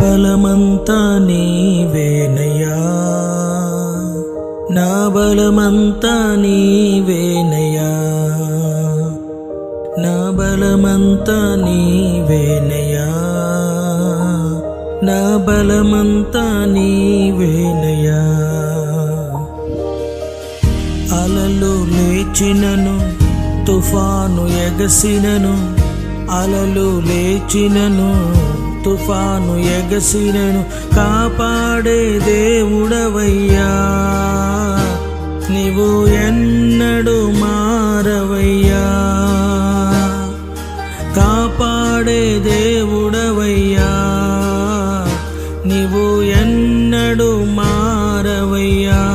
బలమంతా నీవేనయా నా బలమంతా నీవేనయా నా బలమంతా నీవేనయా నా బలమంతా నీవేనయా అలలు లేచినను తుఫాను ఎగసినను అలలు లేచినను తుఫాను ఎగసినను కాపాడే దేవుడవయ్యా. నీవు ఎన్నడు మారవయ్యా. కాపాడే దేవుడవయ్యా. నీవు ఎన్నడు మారవయ్యా.